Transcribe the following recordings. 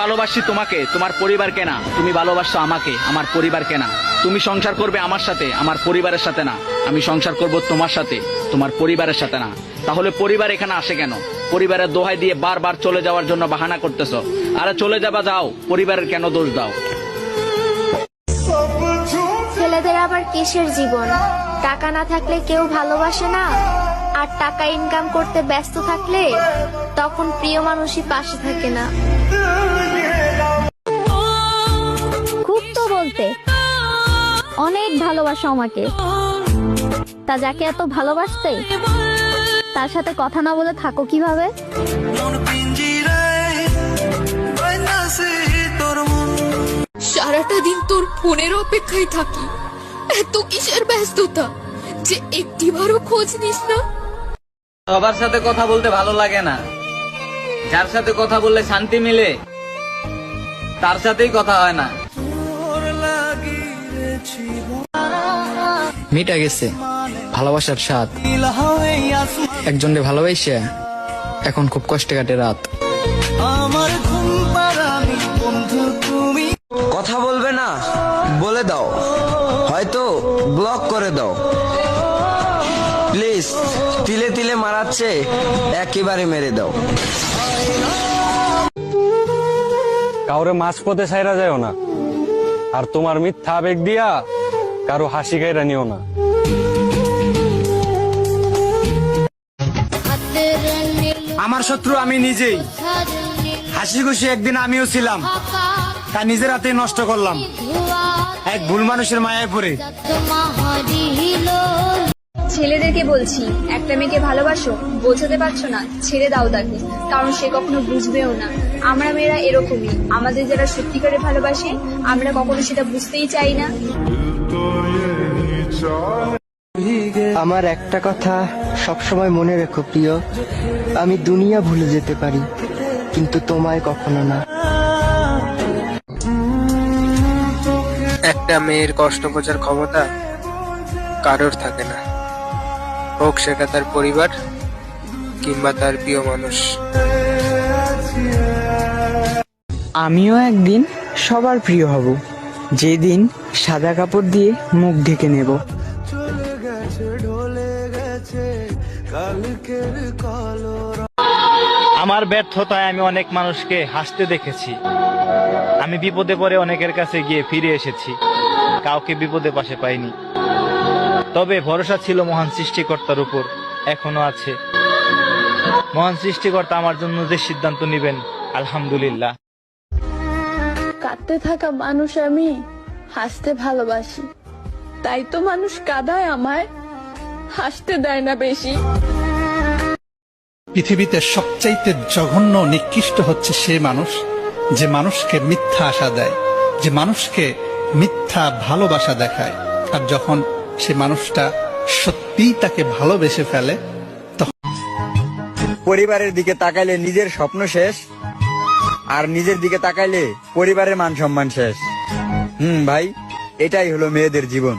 ভালোবাসি তোমাকে, তোমার পরিবারকে না? তুমি ভালোবাসছো আমাকে, আমার পরিবার কেনা তুমি সংসার করবে আমার সাথে, আমার পরিবারের সাথে না। আমি সংসার করব তোমার সাথে, তোমার পরিবারের সাথে না। তাহলে পরিবার এখানে আসে কেন? পরিবারের দোহাই দিয়ে বারবার চলে যাওয়ার জন্য বাহানা করতেছো। আরে চলে যাবা, যাও। পরিবারের কেন দোষ দাও? ছেলেদের আবার কিসের জীবন? টাকা না থাকলে কেউ ভালোবাসে না? আর টাকা ইনকাম করতে ব্যস্ত থাকলে তখন প্রিয় মানুষই পাশে থাকে না। খুব তো বলতে। অনেক ভালোবাসো আমাকে। তা যাকে এত ভালোবাসতে তার সাথে কথা না বলে থাকো কীভাবে? সারাটা দিন তোর ফোনের অপেক্ষায় থাকি। এত কিসের ব্যস্ততা? যে একটিবারও খোঁজ নিস না? সবার সাথে কথা বলতে ভালো লাগে না। যার সাথে কথা বললে শান্তি মিলে তার সাথেই কথা হয় না। মিটা গেছে ভালোবাসার স্বাদ। একজনকে ভালোবাসে এখন খুব কষ্টে কাটে রাত। আমার কথা বলবে না বলে দাও। হয়তো ব্লক করে দাও। তিলে তিলে মারাচ্ছে একেবারে মেরে দাও। কাউরে মাছ পথে ছাইরা যায়ও না। আর তোমার মিথ্যা আবেগ দিয়া কারও হাসি গাইরা নিও না। আমার শত্রু আমি নিজেই। হাসি খুশি একদিন আমিও ছিলাম। তা নিজের হাতে নষ্ট করলাম। এক ভুল মানুষের মায়ায় পড়ে। ছেলেদেরকে বলছি একটা মেয়েকে ভালোবাসো বোঝাতে পারছ না ছেড়ে দাও তাকে কারণ সে কখনো বুঝবেও না। আমরা মেয়েরা এরকমই আমাদের যারা সত্যিকারে ভালোবাসে আমরা কখনো সেটা বুঝতেই চাই না। আমার একটা কথা সবসময় মনে রেখো প্রিয় আমি দুনিয়া ভুলে যেতে পারি কিন্তু তোমায় কখনো না। একটা মেয়ের কষ্ট বোঝার ক্ষমতা কারোর থাকে না। হোক সেটা তার পরিবার কিংবা তার প্রিয় মানুষ। আমিও একদিন সবার প্রিয় হব। যেদিন সাদা কাপড় দিয়ে মুখ ঢেকে নেব। আমার ব্যর্থতায় আমি অনেক মানুষকে হাসতে দেখেছি। আমি বিপদে পড়ে অনেকের কাছে গিয়ে ফিরে এসেছি। কাউকে বিপদে পাশে পাইনি। তবে ভরসা ছিল মহান সৃষ্টিকর্তার উপর এখনও আছে। মহান সৃষ্টিকর্তা আমার জন্য যে সিদ্ধান্ত নেবেন আলহামদুলিল্লাহ। কাঁদতে থাকা মানুষ আমি হাসতে ভালোবাসি। তাই তো মানুষ কাঁদায় আমায় হাসতে দেয় না বেশি। পৃথিবীতে সবচাইতে জঘন্য নিকৃষ্ট হচ্ছে সে মানুষ যে মানুষকে মিথ্যা আশা দেয় যে মানুষকে মিথ্যা ভালোবাসা দেখায়। আর যখন সে মানুষটা সত্যিই তাকে ভালোবেসে ফেলে পরিবারের দিকে তাকাইলে নিজের স্বপ্ন শেষ আর নিজের দিকে তাকাইলে পরিবারের মান সম্মান শেষ। হুম ভাই এটাই হলো মেয়েদের জীবন।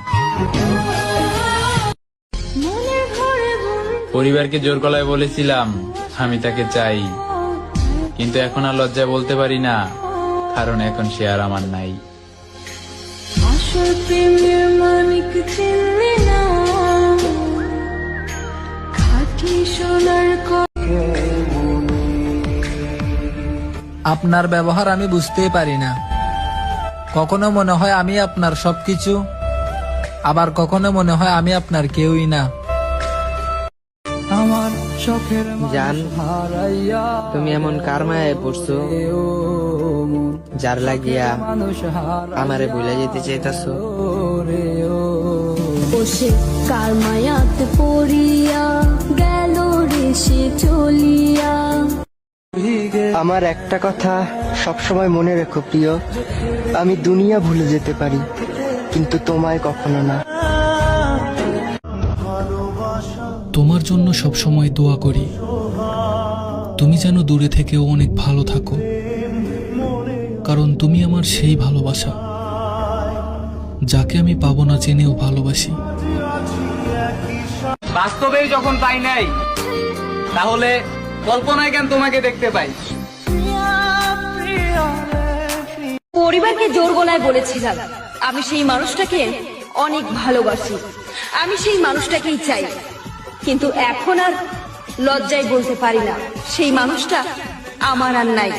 পরিবারকে জোর গলায় বলেছিলাম আমি তাকে চাই। কিন্তু এখন আর লজ্জায় বলতে পারি না কারণ এখন সে আর আমার নাই। আপনার ব্যবহার আমি বুঝতেই পারি না। কখনো মনে হয় আমি আপনার সবকিছু, আবার কখনো মনে হয় আমি আপনার কেউই না। জান তুমি এমন কার মায়ায় পড়ছো? যার লাগিয়া আমারে ভুলে যেতে চাইতাছো। বসে কার মায়াতে পড়িয়া গেল রে সে চলিয়া? আমার একটা কথা সবসময় মনে রেখো প্রিয় আমি দুনিয়া ভুলে যেতে পারি কিন্তু তোমায় কখনো না। তোমার জন্য সবসময় দোয়া করি। তুমি যেন দূরে থেকেও অনেক ভালো থাকো। কারণ তুমি আমার সেই ভালোবাসা যাকে আমি পাবো না জেনেও ভালোবাসি। বাস্তবেই যখন পাই নাই তাহলে কল্পনায় কেন তোমাকে দেখতে পাই? পরিবারকে জোর গলায় বলেছিলাম আমি সেই মানুষটাকে অনেক ভালোবাসি। আমি সেই মানুষটাকেই চাই। কিন্তু এখন আর লজ্জায় বলতে পারি না। সেই মানুষটা আমার আর নাই।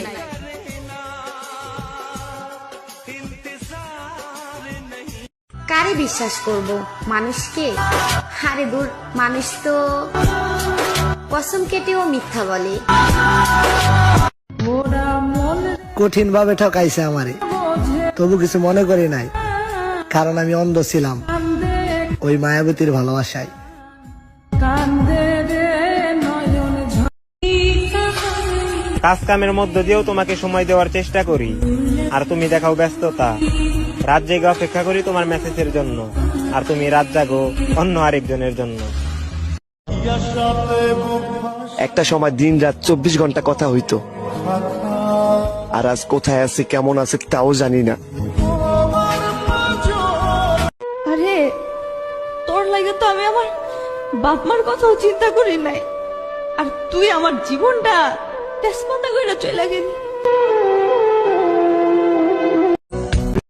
কারে বিশ্বাস করব? মানুষকে? হারে দূর মানুষ তো কসম কেটেও মিথ্যা বলে। কঠিন ভাবে ঠকাইছে আমারে। তবু কিছু মনে করি নাই কারণ আমি অন্ধ ছিলাম। ওই মায়াবতীর ভালোবাসায়। কাজ কামের মধ্য দিয়েও তোমাকে সময় দেওয়ার চেষ্টা করি। আর তুমি দেখাও ব্যস্ততা। রাত জেগে অপেক্ষা করি তোমার মেসেজের জন্য। আর তুমি রাত জাগো অন্য আরেকজনের জন্য। একটা সময় দিন রাত চব্বিশ ঘণ্টা কথা হইতো। আর আজ কোথায় আছে কেমন আছে তাও জানি না। আরে তোর লাগে তো আমি আমার বাপ মার কথাও চিন্তা করি নাই। আর তুই আমার জীবনটা করে চলে গেলি।